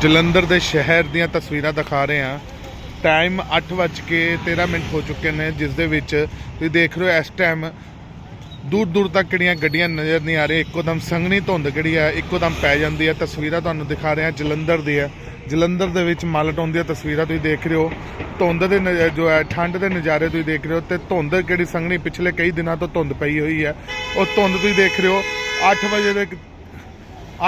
ਜਲੰਧਰ ਦੇ ਸ਼ਹਿਰ ਦੀਆਂ ਤਸਵੀਰਾਂ ਦਿਖਾ ਰਹੇ ਹਾਂ। ਟਾਈਮ 8:13 ਮਿੰਟ ਹੋ ਚੁੱਕੇ ਨੇ, ਜਿਸ ਦੇ ਵਿੱਚ ਤੁਸੀਂ ਦੇਖ ਰਹੇ ਹੋ ਇਸ ਟਾਈਮ ਦੂਰ ਦੂਰ ਤੱਕ ਕਿਹੜੀਆਂ ਗੱਡੀਆਂ ਨਜ਼ਰ ਨਹੀਂ ਆ ਰਹੀਆਂ। ਇੱਕੋ ਦਮ ਸੰਘਣੀ ਧੁੰਦ ਕਿਹੜੀ ਆ, ਇੱਕੋ ਦਮ ਪੈ ਜਾਂਦੀ ਹੈ ਤਸਵੀਰਾਂ ਤੁਹਾਨੂੰ ਦਿਖਾ ਰਹੇ ਹਾਂ ਜਲੰਧਰ ਦੀ ਹੈ ਜਲੰਧਰ ਦੇ ਵਿੱਚ ਮਾਲਟੋਨ ਦੀਆਂ ਤਸਵੀਰਾਂ ਤੁਸੀਂ ਦੇਖ ਰਹੇ ਹੋ। ਧੁੰਦ ਦੇ ਨਜ਼- ਜੋ ਹੈ ਠੰਡ ਦੇ ਨਜ਼ਾਰੇ ਤੁਸੀਂ ਦੇਖ ਰਹੇ ਹੋ ਤੇ ਧੁੰਦ ਕਿਹੜੀ ਸੰਘਣੀ ਪਿਛਲੇ ਕਈ ਦਿਨਾਂ ਤੋਂ ਧੁੰਦ ਪਈ ਹੋਈ ਹੈ ਉਹ ਧੁੰਦ ਤੁਸੀਂ ਦੇਖ ਰਹੇ ਹੋ। 8 ਵਜੇ ਦੇ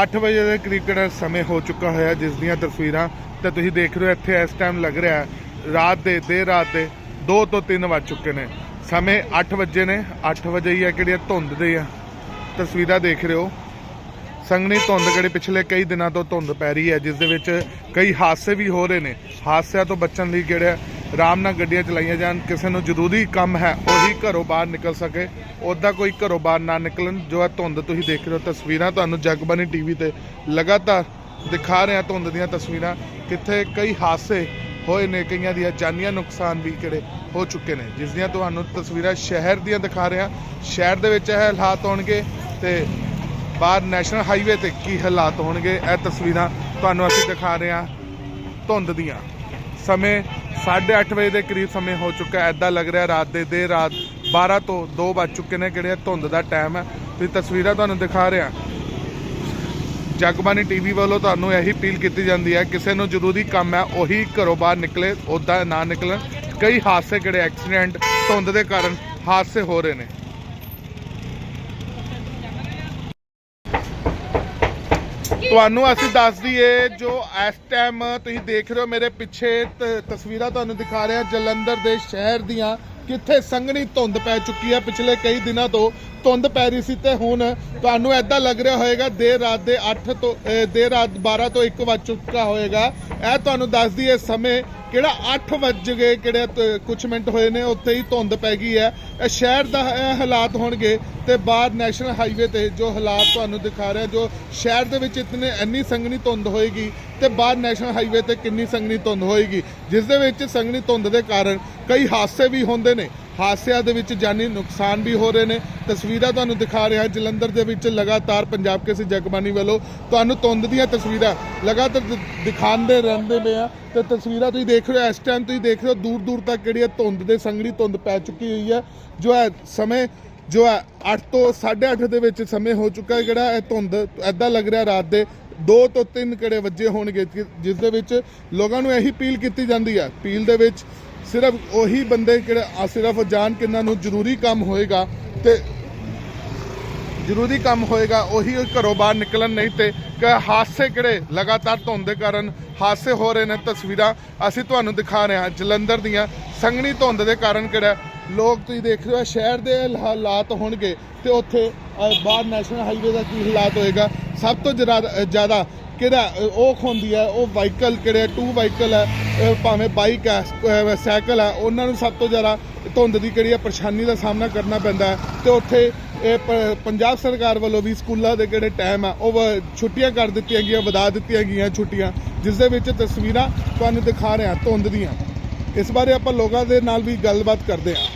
8 ਵਜੇ ਦੇ ਕਰੀਬ ਕਿਹੜਾ ਸਮੇਂ ਹੋ ਚੁੱਕਾ ਹੋਇਆ ਜਿਸ ਦੀਆਂ ਤਸਵੀਰਾਂ ਤਾਂ ਤੁਸੀਂ ਦੇਖ ਰਹੇ ਹੋ, ਇੱਥੇ ਇਸ ਟਾਈਮ ਲੱਗ ਰਿਹਾ ਰਾਤ ਦੇ, ਦੇਰ ਰਾਤ ਦੇ 2 ਤੋਂ 3 ਵੱਜ ਚੁੱਕੇ ਨੇ। ਸਮੇਂ 8 ਵਜੇ ਨੇ 8 ਵਜੇ ਹੀ ਆ ਕਿਹੜੀਆਂ ਧੁੰਦ ਦੇ ਆ। ਤਸਵੀਰਾਂ ਦੇਖ ਰਹੇ ਹੋ। ਸੰਘਣੀ ਧੁੰਦ ਕਿਹੜੇ ਪਿਛਲੇ ਕਈ ਦਿਨਾਂ ਤੋਂ ਧੁੰਦ ਪੈ ਰਹੀ ਹੈ, ਜਿਸ ਦੇ ਵਿੱਚ ਕਈ ਹਾਦਸੇ ਵੀ ਹੋ ਰਹੇ ਨੇ। ਹਾਦਸਿਆਂ ਤੋਂ ਬਚਣ ਲਈ ਕਿਹੜਾ ਆਰਾਮ ਨਾਲ ਗੱਡੀਆਂ ਚਲਾਈਆਂ ਜਾਣ, ਕਿਸੇ ਨੂੰ ਜ਼ਰੂਰੀ ਕੰਮ ਹੈ, ਉਹੀ ਘਰੋਂ ਬਾਹਰ ਨਿਕਲ ਸਕੇ। ਉੱਦਾਂ ਕੋਈ ਘਰੋਂ ਬਾਹਰ ਨਾ ਨਿਕਲਣ, ਜੋ ਹੈ ਧੁੰਦ ਤੁਸੀਂ ਦੇਖ ਰਹੇ ਹੋ ਤਸਵੀਰਾਂ, ਤੁਹਾਨੂੰ ਜਗਬਾਨੀ ਟੀਵੀ ਤੇ ਲਗਾਤਾਰ ਦਿਖਾ ਰਹੇ ਹਾਂ ਧੁੰਦ ਦੀਆਂ ਤਸਵੀਰਾਂ। ਕਿੱਥੇ ਕਈ ਹਾਦਸੇ ਹੋਏ ਨੇ, ਕਈਆਂ ਦੀਆਂ ਜਾਨੀਆਂ ਨੁਕਸਾਨ ਵੀ ਕਿਹੜੇ ਹੋ ਚੁੱਕੇ ਨੇ। ਜਿਸ ਦੀਆਂ ਤੁਹਾਨੂੰ ਤਸਵੀਰਾਂ ਸ਼ਹਿਰ ਦੀਆਂ ਦਿਖਾ ਰਹੇ ਹਾਂ। ਸ਼ਹਿਰ ਦੇ ਵਿੱਚ ਇਹ ਹਾਲਾਤ ਹੋਣਗੇ ਤੇ ਬਾਹਰ ਨੈਸ਼ਨਲ ਹਾਈਵੇ ਤੇ ਕੀ ਹਾਲਾਤ ਹੋਣਗੇ, ਇਹ ਤਸਵੀਰਾਂ ਤੁਹਾਨੂੰ ਅਸੀਂ ਦਿਖਾ ਰਹੇ ਹਾਂ ਧੁੰਦ ਦੀਆਂ। ਸਮੇਂ 8:30 ਵਜੇ ਦੇ ਕਰੀਬ ਸਮੇਂ ਹੋ ਚੁੱਕਾ ਹੈ। ਐਦਾਂ ਲੱਗ ਰਿਹਾ ਰਾਤ ਦੇ ਦੇਰ ਰਾਤ 12 ਤੋਂ 2 ਵੱਜ ਚੁੱਕੇ ਨੇ ਕਿਹੜੇ ਧੁੰਦ ਦਾ ਟਾਈਮ ਹੈ। ਤੁਸੀਂ ਤਸਵੀਰਾਂ ਤੁਹਾਨੂੰ ਦਿਖਾ ਰਿਹਾ ਜਗਬਾਨੀ ਟੀਵੀ ਵੱਲੋਂ ਤੁਹਾਨੂੰ ਇਹੀ ਅਪੀਲ ਕੀਤੀ ਜਾਂਦੀ ਹੈ, ਕਿਸੇ ਨੂੰ ਜ਼ਰੂਰੀ ਕੰਮ ਹੈ, ਉਹੀ ਘਰੋਂ ਬਾਹਰ ਨਿਕਲੇ ਉੱਦਾਂ ਨਾ ਨਿਕਲਣ। ਕਈ ਹਾਦਸੇ ਕਿਹੜੇ ਐਕਸੀਡੈਂਟ ਧੁੰਦ ਦੇ ਕਾਰਨ ਹਾਦਸੇ ਹੋ ਰਹੇ ਨੇ। ਤੁਹਾਨੂੰ ਅਸੀਂ ਦੱਸ ਦਈਏ ਜੋ ਇਸ ਟਾਈਮ ਤੁਸੀਂ ਦੇਖ ਰਹੇ ਹੋ, ਮੇਰੇ ਪਿੱਛੇ ਤ- ਤਸਵੀਰਾਂ ਤੁਹਾਨੂੰ ਦਿਖਾ ਰਿਹਾ ਜਲੰਧਰ ਦੇ ਸ਼ਹਿਰ ਦੀਆਂ, ਕਿੱਥੇ ਸੰਘਣੀ ਧੁੰਦ ਪੈ ਚੁੱਕੀ ਹੈ। ਪਿਛਲੇ ਕਈ ਦਿਨਾਂ ਤੋਂ ਧੁੰਦ ਪੈ ਰਹੀ ਸੀ ਤੇ ਹੁਣ ਤੁਹਾਨੂੰ ਐਦਾਂ ਲੱਗ ਰਿਹਾ ਹੋਵੇਗਾ ਦੇਰ ਰਾਤ ਦੇ 8 ਤੋਂ, ਅਹ, ਦੇਰ ਰਾਤ 12 ਤੋਂ 1 ਵੱਜ ਚੁੱਕਾ ਹੋਵੇਗਾ ਇਹ ਤੁਹਾਨੂੰ ਦੱਸ ਦਈਏ ਸਮੇਂ ਕਿਹੜਾ 8 ਵੱਜ ਗਏ, ਕਿਹੜੇ ਕੁਝ ਮਿੰਟ ਹੋਏ ਨੇ, ਉੱਥੇ ਹੀ ਧੁੰਦ ਪੈ ਗਈ ਹੈ। ਇਹ ਸ਼ਹਿਰ ਦਾ ਇਹ ਹਾਲਾਤ ਹੋਣਗੇ ਤੇ ਬਾਹਰ ਨੈਸ਼ਨਲ ਹਾਈਵੇ ਤੇ ਜੋ ਹਾਲਾਤ ਤੁਹਾਨੂੰ ਦਿਖਾ ਰਿਹਾ, ਜੋ ਸ਼ਹਿਰ ਦੇ ਵਿੱਚ ਇਤਨੇ, ਇੰਨੀ ਸੰਘਣੀ ਧੁੰਦ ਹੋਏਗੀ ਤੇ ਬਾਹਰ ਨੈਸ਼ਨਲ ਹਾਈਵੇ ਤੇ ਕਿੰਨੀ ਸੰਘਣੀ ਧੁੰਦ ਹੋਏਗੀ, ਜਿਸ ਦੇ ਵਿੱਚ ਸੰਘਣੀ ਧੁੰਦ ਦੇ ਕਾਰਨ ਕਈ ਹਾਦਸੇ ਵੀ ਹੁੰਦੇ ਨੇ। ਹਾਦਸਿਆਂ ਦੇ ਵਿੱਚ ਜਾਨੀ ਨੁਕਸਾਨ ਵੀ ਹੋ ਰਹੇ ਨੇ। ਤਸਵੀਰਾਂ ਤੁਹਾਨੂੰ ਦਿਖਾ ਰਿਹਾ ਜਲੰਧਰ ਦੇ ਵਿੱਚ ਲਗਾਤਾਰ ਪੰਜਾਬ ਕੇਸਰੀ ਜਗਬਾਨੀ ਵੱਲੋਂ ਤੁਹਾਨੂੰ ਧੁੰਦ ਦੀਆਂ ਤਸਵੀਰਾਂ ਲਗਾਤਾਰ ਦਿਖਾਉਂਦੇ ਰਹਿੰਦੇ ਪਏ ਆ। ਤੇ ਤਸਵੀਰਾਂ ਤੁਸੀਂ ਦੇਖ ਰਹੇ ਹੋ, ਇਸ ਟਾਈਮ ਤੁਸੀਂ ਦੇਖ ਰਹੇ ਹੋ ਦੂਰ ਦੂਰ ਤੱਕ ਕਿਹੜੀ ਹੈ ਧੁੰਦ ਦੇ ਸੰਘਣੀ ਧੁੰਦ ਪੈ ਚੁੱਕੀ ਹੋਈ ਹੈ। ਜੋ ਹੈ ਸਮੇਂ, ਜੋ ਹੈ 8 ਤੋਂ 8:30 ਦੇ ਵਿੱਚ ਸਮੇਂ ਹੋ ਚੁੱਕਾ ਹੈ। ਜਿਹੜਾ ਇਹ ਧੁੰਦ ਐਦਾਂ ਲੱਗ ਰਿਹਾ ਰਾਤ ਦੇ 2 ਤੋਂ 3 ਕਿਹੜੇ ਵੱਜੇ ਹੋਣਗੇ ਜਿਸ ਦੇ ਵਿੱਚ ਲੋਕਾਂ ਨੂੰ ਇਹੀ ਅਪੀਲ ਕੀਤੀ ਜਾਂਦੀ ਹੈ। ਅਪੀਲ ਦੇ ਵਿੱਚ ਸਿਰਫ ਉਹੀ ਬੰਦੇ ਕਿਹੜੇ ਸਿਰਫ ਜਾਣ ਕਿੰਨਾਂ ਨੂੰ ਜ਼ਰੂਰੀ ਕੰਮ ਹੋਏਗਾ ਤੇ ਜ਼ਰੂਰੀ ਕੰਮ ਹੋਏਗਾ, ਉਹੀ ਘਰੋਂ ਬਾਹਰ ਨਿਕਲਣ ਨਹੀਂ ਤੇ ਕਿ ਹਾਦਸੇ ਕਿਹੜੇ ਲਗਾਤਾਰ ਧੁੰਦ ਦੇ ਕਾਰਨ ਹਾਦਸੇ ਹੋ ਰਹੇ ਨੇ ਤਸਵੀਰਾਂ ਅਸੀਂ ਤੁਹਾਨੂੰ ਦਿਖਾ ਰਹੇ ਹਾਂ ਜਲੰਧਰ ਦੀਆਂ ਸੰਘਣੀ ਧੁੰਦ ਦੇ ਕਾਰਨ ਕਿਹੜਾ, ਲੋਕ ਤੁਸੀਂ ਦੇਖ ਰਹੇ ਹੋ ਸ਼ਹਿਰ ਦੇ ਹਾਲਾਤ ਹੋਣਗੇ ਤੇ ਉੱਥੇ ਬਾਹਰ ਨੈਸ਼ਨਲ ਹਾਈਵੇ ਦਾ ਕੀ ਹਾਲਾਤ ਹੋਏਗਾ, ਸਭ ਤੋਂ ਜ਼ਿਆਦਾ ਜ਼ਿਆਦਾ ਕਿਹੜਾ ਅ, ਔਖ ਹੁੰਦੀ ਹੈ ਉਹ ਵਾਹੀਕਲ ਕਿਹੜੇ ਟੂ ਵਾਹੀਕਲ ਹੈ ਭਾਵੇਂ ਬਾਈਕ ਹੈ ਸਾਈਕਲ ਹੈ ਉਹਨਾਂ ਨੂੰ ਸਭ ਤੋਂ ਜ਼ਿਆਦਾ ਧੁੰਦ ਦੀ ਕਿਹੜੀ ਹੈ ਪਰੇਸ਼ਾਨੀ ਦਾ ਸਾਹਮਣਾ ਕਰਨਾ ਪੈਂਦਾ ਹੈ। ਤੇ ਉੱਥੇ ਇਹ ਪ- ਪੰਜਾਬ ਸਰਕਾਰ ਵੱਲੋਂ ਵੀ ਸਕੂਲਾਂ ਦੇ ਕਿਹੜੇ ਟਾਈਮ ਆ ਉਹ ਵ- ਛੁੱਟੀਆਂ ਕਰ ਦਿੱਤੀਆਂ ਗਈਆਂ ਵਧਾ ਦਿੱਤੀਆਂ ਗਈਆਂ ਛੁੱਟੀਆਂ ਜਿਸ ਦੇ ਵਿੱਚ ਤਸਵੀਰਾਂ ਤੁਹਾਨੂੰ ਦਿਖਾ ਰਹੇ ਹਾਂ ਧੁੰਦ ਦੀਆਂ। ਇਸ ਬਾਰੇ ਆਪਾਂ ਲੋਕਾਂ ਦੇ ਨਾਲ ਵੀ ਗੱਲਬਾਤ ਕਰਦੇ ਹਾਂ।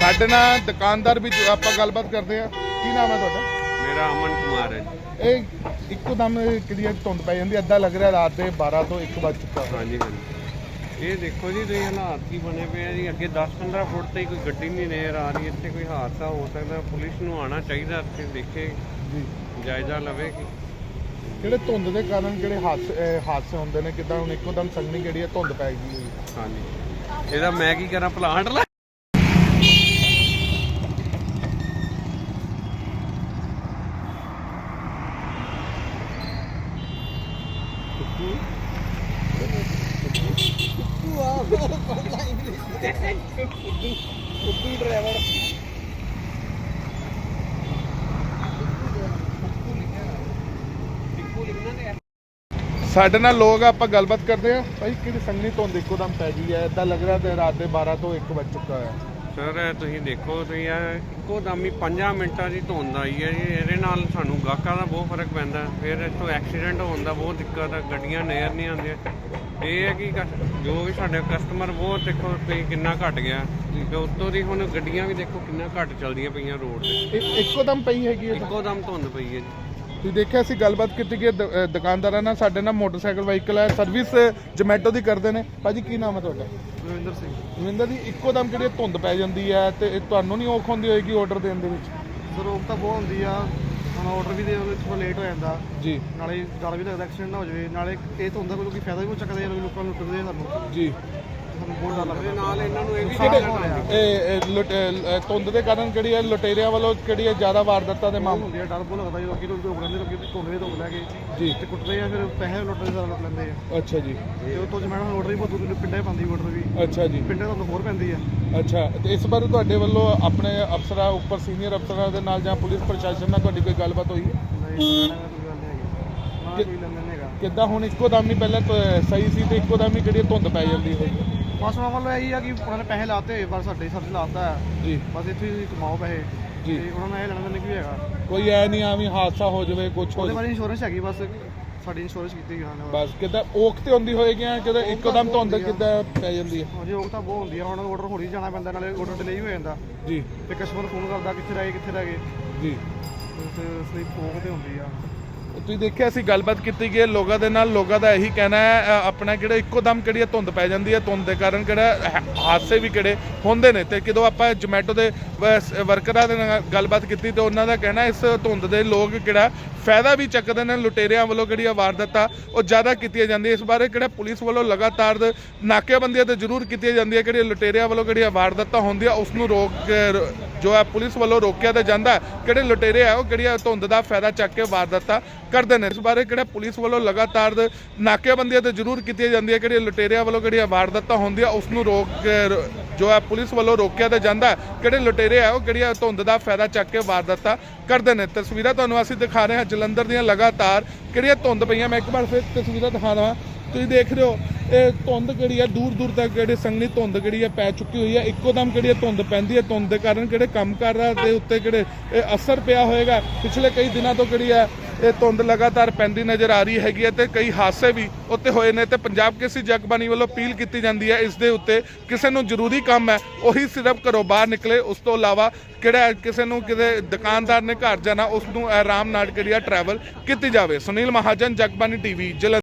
ਸਾਡੇ ਨਾਲ ਦੁਕਾਨਦਾਰ ਵੀ ਆਪਾਂ ਗੱਲਬਾਤ ਕਰਦੇ ਹਾਂ। ਕੀ ਨਾਮ ਹੈ ਤੁਹਾਡਾ? ਮੇਰਾ ਅਮਨ ਕੁਮਾਰ ਹੈ ਜੀ। ਇਹ ਇੱਕੋ ਦਮ ਹੈ ਧੁੰਦ ਪੈ ਜਾਂਦੀ ਅੱਧਾ ਲੱਗ ਰਿਹਾ ਰਾਤ ਦੇ 12 ਤੋਂ 1 ਵੱਜ ਚੁੱਕਾ। ਹਾਂਜੀ ਹਾਂਜੀ। ਇਹ ਦੇਖੋ ਜੀ ਤੁਸੀਂ ਹਾਲਾਤ ਕੀ ਬਣੇ ਪਏ ਆ ਜੀ। ਅੱਗੇ 10-15 ਫੁੱਟ ਤੇ ਹੀ ਕੋਈ ਗੱਡੀ ਨਹੀਂ ਨਜ਼ਰ ਆ ਰਹੀ। ਇੱਥੇ ਕੋਈ ਹਾਦਸਾ ਹੋ ਸਕਦਾ। ਪੁਲਿਸ ਨੂੰ ਆਉਣਾ ਚਾਹੀਦਾ। ਇੱਥੇ ਦੇਖੇ ਜੀ। ਜਾਇਜ਼ਾ ਲਵੇ ਕਿ ਕਿਹੜੇ ਧੁੰਦ ਦੇ ਕਾਰਨ ਕਿਹੜੇ ਹਾਦਸੇ ਅਹ ਹਾਦਸੇ ਹੁੰਦੇ ਨੇ? ਕਿਦਾਂ ਹੁਣ ਇੱਕੋ ਦਮ ਸੰਗਣੀ ਕਿਹੜੀ ਹੈ ਧੁੰਦ ਪੈ ਗਈ ਹੋਈ ਹਾਂਜੀ। ਇਹਦਾ ਮੈਂ ਕੀ ਕਰਾਂ? ਪਲਾਂਟ ਲਾ ਸਾਡੇ ਨਾਲ ਲੋਕ ਆ, ਆਪਾਂ ਗੱਲਬਾਤ ਕਰਦੇ ਆ ਭਾਈ ਕਿਹੜੀ ਸੰਗਣੀ ਧੁੰਦ ਇੱਕੋ ਦਮ ਪੈ ਗਈ ਹੈ। ਇਦਾਂ ਲੱਗ ਰਿਹਾ ਤੇ ਰਾਤ ਦੇ 12 ਤੋਂ 1 ਵੱਜ ਚੁੱਕਾ ਹੈ। ਸਰ ਤੁਸੀਂ ਦੇਖੋ ਤੁਸੀਂ ਇਹ ਇੱਕੋ ਦਮ ਹੀ 5 ਮਿੰਟਾਂ ਦੀ ਧੁੰਦ ਆਈ ਹੈ ਜੀ। ਇਹਦੇ ਨਾਲ ਸਾਨੂੰ ਗਾਹਕਾਂ ਦਾ ਬਹੁਤ ਫ਼ਰਕ ਪੈਂਦਾ। ਫਿਰ ਇੱਥੋਂ ਐਕਸੀਡੈਂਟ ਹੋਣ ਦਾ ਬਹੁਤ ਦਿੱਕਤ ਹੈ ਗੱਡੀਆਂ ਨਜ਼ਰ ਨਹੀਂ ਆਉਂਦੀਆਂ। ਇਹ ਹੈ ਕਿ ਜੋ ਵੀ ਸਾਡੇ ਕਸਟਮਰ ਬਹੁਤ ਦੇਖੋ ਤੁਸੀਂ ਕਿੰਨਾ ਘਟ ਗਿਆ। ਤੇ ਉੱਤੋਂ ਦੀ ਹੁਣ ਗੱਡੀਆਂ ਵੀ ਦੇਖੋ ਕਿੰਨਾ ਘੱਟ ਚੱਲਦੀਆਂ ਪਈਆਂ ਰੋਡ ਤੇ। ਇੱਕੋ ਦਮ ਪਈ ਹੈਗੀ ਹੈ। ਇੱਕੋ ਦਮ ਧੁੰਦ ਪਈ ਹੈ ਜੀ। ਤੁਸੀਂ ਦੇਖਿਆ ਸੀ ਗੱਲਬਾਤ ਕੀਤੀ ਕਿ ਦ- ਅ, ਦੁਕਾਨਦਾਰਾਂ ਨਾਲ ਸਾਡੇ ਨਾਲ ਮੋਟਰਸਾਈਕਲ ਵਾਹੀਕਲ ਹੈ ਸਰਵਿਸ ਜੋਮੈਟੋ ਦੀ ਕਰਦੇ ਨੇ। ਭਾਜੀ ਕੀ ਨਾਮ ਹੈ ਤੁਹਾਡਾ? ਰਵਿੰਦਰ ਸਿੰਘ। ਰਵਿੰਦਰ ਜੀ ਇੱਕੋ ਦਮ ਜਿਹੜੀ ਧੁੰਦ ਪੈ ਜਾਂਦੀ ਹੈ ਤੇ ਇਹ ਤੁਹਾਨੂੰ ਨਹੀਂ ਔਖ ਹੁੰਦੀ ਹੋਏਗੀ ਆਰਡਰ ਦੇਣ ਦੇ ਵਿੱਚ? ਸਰ ਉਹ ਤਾਂ ਬਹੁਤ ਹੁੰਦੀ ਆ। ਹੁਣ ਆਰਡਰ ਵੀ ਦੇ ਥੋੜਾ ਲੇਟ ਹੋ ਜਾਂਦਾ। ਜੀ। ਨਾਲੇ ਡਰ ਵੀ ਲੱਗਦਾ ਐਕਸੀਡੈਂਟ ਨਾ ਹੋ ਜਾਵੇ। ਨਾਲੇ ਇਹ ਤਾਂ ਹੁੰਦਾ ਕੋਈ ਲੋਕੀ ਫਾਇਦਾ ਵੀ ਬਹੁਤ ਚੱਕਦੇ ਆ ਲੋਕਾਂ ਨੂੰ ਲੁੱਟਦੇ ਆ ਸਾਨੂੰ। ਜੀ। ਸਾਨੂੰ ਬਹੁਤ ਡਰ ਲੱਗਦਾ। ਨਾਲ ਇਹਨਾਂ ਨੂੰ ਇਹ ਵੀ ਹੋ। ਇਹ ਇਹ ਲੁਟ- ਅ, ਧੁੰਦ ਦੇ ਕਾਰਨ ਕਿਹੜੀ ਹੈ ਲੁਟੇਰਿਆਂ ਵੱਲੋਂ ਕਿਹੜੀ ਹੈ ਜ਼ਿਆਦਾ ਵਾਰਦਾਤਾਂ ਦੇ ਮਾਮ ਮਾਮਲੇ ਹੁੰਦੀ ਆ ਡਰ ਬਹੁਤ ਲੱਗਦਾ ਜਦੋਂ ਲੋਕੀ ਲੋਕ ਧੋਖ ਲੈਂਦੇ ਲੋਕੀ ਧੋਖੇ ਧੋਖ ਲੈ ਕੇ ਜੀ। ਤੇ ਕੁੱਟਦੇ ਆ ਫਿਰ ਪੈਸੇ ਲੁੱਟਦੇ ਸਾਰਾ ਲੁੱਟ ਲੈਂਦੇ ਆ। ਅੱਛਾ ਜੀ। ਤੇ ਉਹ ਤੋਂ ਜਮੈਣ ਆਰਡਰ ਵੀ ਬਹੁਤ ਦੂਰ ਪਿੰਡਾਂ 'ਚ ਪਾਉਂਦੀ ਆਰਡਰ ਵੀ। ਅੱਛਾ ਜੀ। ਪਿੰਡਾਂ ਤੁਹਾਨੂੰ ਹੋਰ ਪੈਂਦੀ ਆ। ਅੱਛਾ ਤੇ ਇਸ ਬਾਰੇ ਤੁਹਾਡੇ ਵੱਲੋਂ ਆਪਣੇ ਅਫਸਰਾਂ ਉੱਪਰ ਸੀਨੀਅਰ ਅਫਸਰਾਂ ਦੇ ਨਾਲ ਜਾਂ ਪੁਲਿਸ ਪ੍ਰਸ਼ਾਸਨ ਨਾਲ ਤੁਹਾਡੀ ਕੋਈ ਗੱਲਬਾਤ ਹੋਈ ਹੈ? ਕਿੱਦਾਂ ਹੁਣ ਇੱਕੋ ਦਮ ਹੀ ਪਹਿਲਾਂ ਸਹੀ ਸੀ ਤੇ ਇੱਕੋ ਦਮ ਹੀ ਜਿਹੜੀ ਧੁੰਦ ਪੈ ਜਾਂਦੀ ਹੋਈ ਬਸ ਉਹਨਾਂ ਵੱਲੋਂ ਇਹੀ ਆ ਕਿ ਉਹਨਾਂ ਨੇ ਪੈਸੇ ਲਾਤੇ ਪਰ ਸਾਡੇ ਸਰਚ ਲਾਤਾ। ਹੈ ਜੀ। ਬਸ ਇੱਥੇ ਹੀ ਕਮਾਓ ਪੈਸੇ। ਜੀ। ਤੇ ਉਹਨਾਂ ਨੇ ਇਹ ਲੈਣਾ ਦੇਣਾ ਕੀ ਹੈਗਾ। ਕੋਈ ਐ ਨਹੀਂ ਆਵੀਂ ਹਾਦਸਾ ਹੋ ਜਾਵੇ ਕੁਝ ਹੋ ਉਹਦੇ ਜਾਵੇ। ਬਾਰੇ ਇੰਸ਼ੋਰੈਂਸ ਹੈਗੀ ਬਸ ਸਾਡੀ ਇੰਸ਼ੋਰੈਂਸ ਕੀਤੀ ਗਈ ਹਾਂ ਬਸ ਕਿੱਦਾਂ ਔਖ ਤੇ ਹੁੰਦੀ ਹੋਏਗੀ ਜਾਂ ਕਿਤੇ ਇੱਕੋ ਦਮ ਧੁੰਦ ਕਿੱਦਾਂ ਪੈ ਜਾਂਦੀ ਹੈ ਜੀ ਉਹ ਤਾਂ ਬਹੁਤ ਹੁੰਦੀ ਆ। ਹੁਣ ਆਰਡਰ ਹੋਣੀ ਜਾਣਾ ਪੈਂਦਾ ਨਾਲੇ ਆਰਡਰ ਡਿਲੇ ਹੋ ਜਾਂਦਾ। ਜੀ। ਤੇ ਕਸਟਮਰ ਫੋਨ ਕਰਦਾ ਕਿੱਥੇ ਰਹਿ ਗਏ ਕਿੱਥੇ ਰਹਿ ਗਏ। ਜੀ। ਤੇ ਸਲੀਪ ਫੋਕ ਤੇ ਹੁੰਦੀ ਆ। ਤੁਸੀਂ ਦੇਖਿਆ ਅਸੀਂ ਗੱਲਬਾਤ ਕੀਤੀ ਗਈ ਹੈ ਲੋਕਾਂ ਦੇ ਨਾਲ ਲੋਕਾਂ ਦਾ ਇਹੀ ਕਹਿਣਾ ਹੈ ਆਪਣਾ ਕਿਹੜਾ ਇੱਕੋ ਦਮ ਕਿਹੜੀ ਹੈ, ਧੁੰਦ ਪੈ ਜਾਂਦੀ ਹੈ, ਧੁੰਦ ਦੇ ਕਾਰਨ ਕਿਹੜਾ ਹ- ਹਾਦਸੇ ਵੀ ਕਿਹੜੇ ਹੁੰਦੇ ਨੇ। ਤੇ ਜਦੋਂ ਆਪਾਂ ਜੋਮੈਟੋ ਦੇ ਵਰਕਰਾਂ ਦੇ ਨਾਲ ਗੱਲਬਾਤ ਕੀਤੀ ਤੇ ਉਹਨਾਂ ਦਾ ਕਹਿਣਾ ਇਸ ਧੁੰਦ ਦੇ ਲੋਕ ਕਿਹੜਾ ਫਾਇਦਾ ਵੀ ਚੱਕਦੇ ਨੇ, ਲੁਟੇਰਿਆਂ ਵੱਲੋਂ ਕਿਹੜੀ ਆ ਵਾਰਦਾਤਾਂ ਉਹ ਜ਼ਿਆਦਾ ਕੀਤੀਆਂ ਜਾਂਦੀਆਂ। ਇਸ ਬਾਰੇ ਕਿਹੜਾ ਪੁਲਿਸ ਵੱਲੋਂ ਲਗਾਤਾਰ ਨਾਕੇਬੰਦੀਆਂ ਤੇ ਜ਼ਰੂਰ ਕੀਤੀਆਂ ਜਾਂਦੀਆਂ ਕਿਹੜੀ ਲੁਟੇਰਿਆਂ ਵੱਲੋਂ ਕਿਹੜੀ ਵਾਰਦਾਤਾਂ ਹੁੰਦੀਆਂ ਉਸ ਨੂੰ ਰੋਕ ਕੇ ਰ- ਜੋ ਹੈ ਪੁਲਿਸ ਵੱਲੋਂ ਰੋਕਿਆ ਤਾਂ ਜਾਂਦਾ ਕਿਹੜੇ ਲੁਟੇਰੇ ਆ ਉਹ ਕਿਹੜੀ ਆ ਧੁੰਦ ਦਾ ਫਾਇਦਾ ਚੱਕ ਕੇ ਵਾਰਦਾਤਾਂ ਕਰਦੇ ਨੇ। ਇਸ ਬਾਰੇ ਕਿਹੜਾ ਪੁਲਿਸ ਵੱਲੋਂ ਲਗਾਤਾਰ ਦ- ਨਾਕੇਬੰਦੀਆਂ ਤੇ ਜ਼ਰੂਰ ਕੀਤੀਆਂ ਜਾਂਦੀਆਂ, ਕਿਹੜੀਆਂ ਲੁਟੇਰਿਆਂ ਵੱਲੋਂ ਕਿਹੜੀਆਂ ਵਾਰਦਾਤਾਂ ਹੁੰਦੀਆਂ, ਉਸ ਨੂੰ ਰੋਕ ਕੇ ਰ- ਜੋ ਹੈ ਪੁਲਿਸ ਵੱਲੋਂ ਰੋਕਿਆ ਤਾਂ ਜਾਂਦਾ ਕਿਹੜੇ ਲੁਟੇਰੇ ਆ ਉਹ, ਕਿਹੜੀਆਂ ਧੁੰਦ ਦਾ ਫਾਇਦਾ ਚੱਕ ਕੇ ਵਾਰਦਾਤਾਂ ਕਰਦੇ ਨੇ। ਤਸਵੀਰਾਂ ਤੁਹਾਨੂੰ ਅਸੀਂ ਦਿਖਾ ਰਹੇ ਹਾਂ ਜਲੰਧਰ ਦੀਆਂ ਲਗਾਤਾਰ ਕਿਹੜੀਆਂ ਧੁੰਦ ਪਈਆਂ। ਮੈਂ ਇੱਕ ਵਾਰ ਫਿਰ ਤਸਵੀਰਾਂ ਦਿਖਾ ਦਵਾਂ। ਤੁਸੀਂ ਦੇਖ ਰਹੇ ਹੋ ਇਹ ਧੁੰਦ ਕਿਹੜੀ ਹੈ ਦੂਰ ਦੂਰ ਤੱਕ ਜਿਹੜੀ ਸੰਘਣੀ ਧੁੰਦ ਕਿਹੜੀ ਹੈ ਪੈ ਚੁੱਕੀ ਹੋਈ ਹੈ ਇੱਕੋ ਦਮ ਕਿਹੜੀ ਹੈ ਧੁੰਦ ਪੈਂਦੀ ਹੈ ਧੁੰਦ ਦੇ ਕਾਰਨ ਕਿਹੜੇ ਕੰਮ ਕਰ ਦੇ ਉੱਤੇ ਕਿਹੜੇ, ਇਹ ਅਸਰ ਪਿਆ ਹੋਏਗਾ। ਪਿਛਲੇ ਕਈ ਦਿਨਾਂ ਤੋਂ ਕਿਹੜੀ ਹੈ ਇਹ ਧੁੰਦ ਲਗਾਤਾਰ ਪੈਂਦੀ ਨਜ਼ਰ ਆ ਰਹੀ ਹੈਗੀ ਹੈ ਤੇ ਕਈ ਹਾਦਸੇ ਵੀ ਉੱਤੇ ਹੋਏ ਨੇ ਤੇ ਪੰਜਾਬ ਕੇਸੀ ਜਗਬਾਣੀ ਵੱਲੋਂ ਅਪੀਲ ਕੀਤੀ ਜਾਂਦੀ ਹੈ ਇਸ ਦੇ ਉੱਤੇ ਕਿਸੇ ਨੂੰ ਜ਼ਰੂਰੀ ਕੰਮ ਹੈ, ਉਹੀ ਸਿਰਫ ਘਰੋਂ ਬਾਹਰ ਨਿਕਲੇ। ਉਸ ਤੋਂ ਇਲਾਵਾ ਕਿਹੜਾ ਕਿਸੇ ਨੂੰ ਕਿਤੇ ਦੁਕਾਨਦਾਰ ਨੇ ਘਰ ਜਾਣਾ, ਉਸ ਨੂੰ ਆਰਾਮ ਨਾਲ ਕਿਹੜੀ ਹੈ ਟਰੈਵਲ ਕੀਤੀ ਜਾਵੇ। ਸੁਨੀਲ ਮਹਾਜਨ, ਜਗਬਾਣੀ ਟੀਵੀ, ਜਲੰਧਰ।